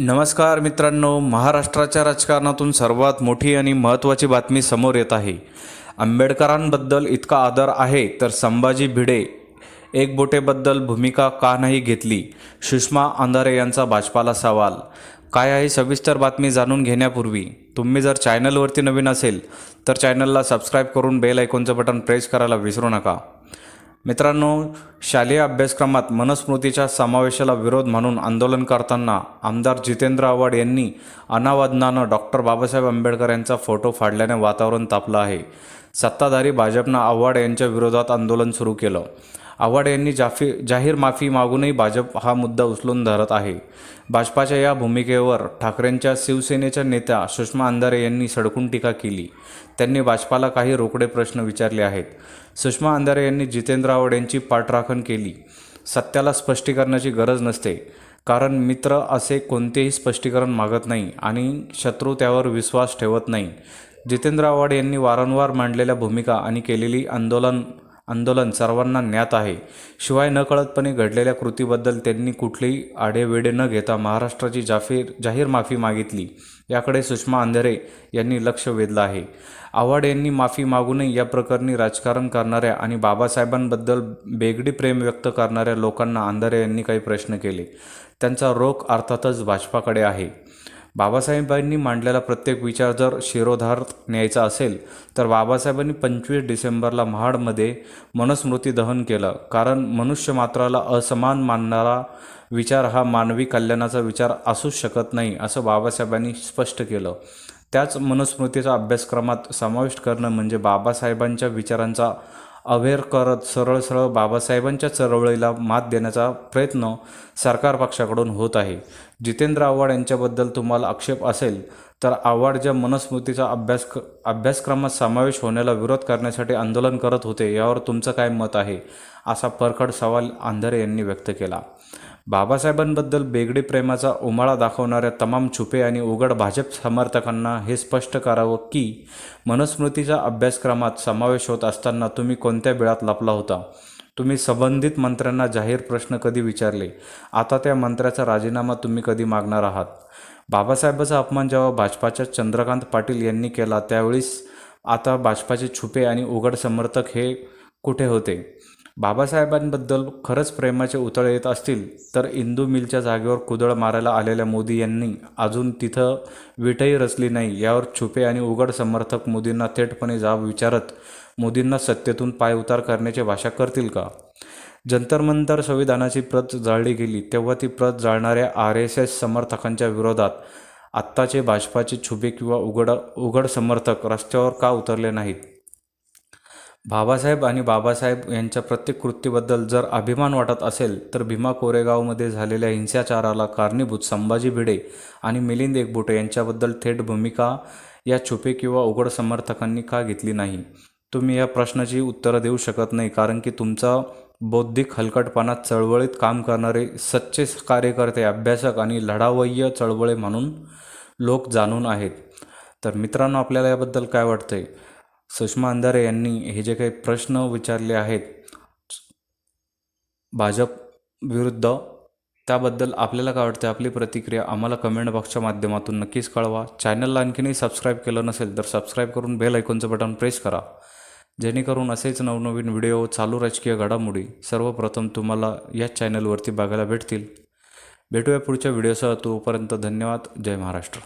नमस्कार मित्रांनो महाराष्ट्राच्या राजकारणातून सर्वात मोठी आणि महत्त्वाची बातमी समोर येत आहे. आंबेडकरांबद्दल इतका आदर आहे तर संभाजी भिडे एक बोटेबद्दल भूमिका का नाही घेतली? सुषमा अंधारे यांचा भाजपाला सवाल. काय आहे सविस्तर बातमी जाणून घेण्यापूर्वी? तुम्ही जर चॅनलवरती नवीन असेल तर चॅनलला सबस्क्राईब करून बेल आयकॉनचं बटन प्रेस करायला विसरू नका. मित्रांनो शालेय अभ्यासक्रमात मनस्मृतीच्या समावेशाला विरोध म्हणून आंदोलन करताना आमदार जितेंद्र आव्हाड यांनी अनावधानानं डॉक्टर बाबासाहेब आंबेडकर यांचा फोटो फाडल्याने वातावरण तापलं आहे. सत्ताधारी भाजपनं आव्हाड यांच्या विरोधात आंदोलन सुरू केलं. आव्हाड यांनी जाफी जाहीर माफी मागूनही भाजप हा मुद्दा उचलून धरत आहे. भाजपाच्या या भूमिकेवर ठाकरेंच्या शिवसेनेच्या नेत्या सुषमा अंधारे यांनी सडकून टीका केली. त्यांनी भाजपाला काही रोकडे प्रश्न विचारले आहेत. सुषमा अंधारे यांनी जितेंद्र आव्हाड यांची पाठराखण केली. सत्याला स्पष्टीकरणाची गरज नसते. कारण मित्र असे कोणतेही स्पष्टीकरण मागत नाही आणि शत्रू त्यावर विश्वास ठेवत नाही. जितेंद्र आव्हाड यांनी वारंवार मांडलेल्या भूमिका आणि केलेली आंदोलन आंदोलन सर्वांना ज्ञात आहे. शिवाय नकळतपणे घडलेल्या कृतीबद्दल त्यांनी कुठलेही आडेवेडे न घेता महाराष्ट्राची जाफीर जाहीर माफी मागितली. याकडे सुषमा अंधरे यांनी लक्ष वेधलं आहे. आव्हाड यांनी माफी मागूनही या प्रकरणी राजकारण करणाऱ्या आणि बाबासाहेबांबद्दल बेगडी प्रेम व्यक्त करणाऱ्या लोकांना अंधारे यांनी काही प्रश्न केले. त्यांचा रोख अर्थातच भाजपाकडे आहे. बाबासाहेबांनी मांडलेला प्रत्येक विचार जर शिरोधार्थ न्यायचा असेल तर बाबासाहेबांनी पंचवीस डिसेंबरला महाडमध्ये मनुस्मृती दहन केलं. कारण मनुष्य मात्राला असमान मानणारा विचार हा मानवी कल्याणाचा विचार असूच शकत नाही असं बाबासाहेबांनी स्पष्ट केलं. त्याच मनुस्मृतीचा अभ्यासक्रमात समाविष्ट करणं म्हणजे बाबासाहेबांच्या विचारांचा अवेअर करत सरळ सरळ बाबासाहेबांच्या चळवळीला मात देण्याचा प्रयत्न सरकार पक्षाकडून होत आहे. जितेंद्र आव्हाड यांच्याबद्दल तुम्हाला आक्षेप असेल तर आव्हाड ज्या मनुस्मृतीचा अभ्यास अभ्यासक्रमात समावेश होण्याला विरोध करण्यासाठी आंदोलन करत होते यावर तुमचं काय मत आहे? असा परखड सवाल आंधारे यांनी व्यक्त केला. बाबासाहेबांबद्दल बेगडी प्रेमाचा उमाळा दाखवणाऱ्या तमाम छुपे आणि उघड भाजप समर्थकांना हे स्पष्ट करावं की मनुस्मृतीच्या अभ्यासक्रमात समावेश होत असताना तुम्ही कोणत्या बिळात लपला होता? तुम्ही संबंधित मंत्र्यांना जाहीर प्रश्न कधी विचारले? आता त्या मंत्र्याचा राजीनामा तुम्ही कधी मागणार आहात? बाबासाहेबाचा अपमान जेव्हा भाजपाच्या चंद्रकांत पाटील यांनी केला त्यावेळीस आता भाजपाचे छुपे आणि उघड समर्थक हे कुठे होते? बाबासाहेबांबद्दल खरंच प्रेमाचे उतळ येत असतील तर इंदू मिलच्या जागेवर कुदळ मारायला आलेल्या मोदी यांनी अजून तिथं विटही रचली नाही यावर छुपे आणि उघड समर्थक मोदींना थेटपणे जाब विचारत मोदींना सत्तेतून पायउतार करण्याची भाषा करतील का? जंतर मंतर संविधानाची प्रत जाळली गेली तेव्हा ती प्रत जाळणाऱ्या आर एस एस समर्थकांच्या विरोधात आत्ताचे भाजपाचे छुपे किंवा उघड उघड समर्थक रस्त्यावर का उतरले नाहीत? बाबासाहेब आणि बाबासाहेब यांच्या प्रत्येक कृतीबद्दल जर अभिमान वाटत असेल तर भीमा कोरेगावमध्ये झालेल्या हिंसाचाराला कारणीभूत संभाजी भिडे आणि मिलिंद एकबोटे यांच्याबद्दल थेट भूमिका या छुपे किंवा उघड समर्थकांनी का घेतली नाही? तुम्ही या प्रश्नाची उत्तरं देऊ शकत नाही कारण की तुमचा बौद्धिक हलकटपणा चळवळीत काम करणारे सच्चे कार्यकर्ते अभ्यासक आणि लढावय्य चळवळे म्हणून लोक जाणून आहेत. तर मित्रांनो आपल्याला याबद्दल काय वाटतंय? सुषमा अंधारे यांनी हे जे काही प्रश्न विचारले आहेत भाजप विरुद्ध त्याबद्दल आपल्याला काय वाटते? आपली प्रतिक्रिया आम्हाला कमेंट बॉक्सच्या माध्यमातून नक्कीच कळवा. चॅनलला आणखीनही सबस्क्राईब केलं नसेल तर सबस्क्राईब करून बेल ऐकूनचं बटन प्रेस करा. जेणेकरून असेच नवनवीन व्हिडिओ चालू राजकीय घडामोडी सर्वप्रथम तुम्हाला याच चॅनलवरती बघायला भेटतील. भेटूया पुढच्या व्हिडिओसह तोपर्यंत धन्यवाद. जय महाराष्ट्र.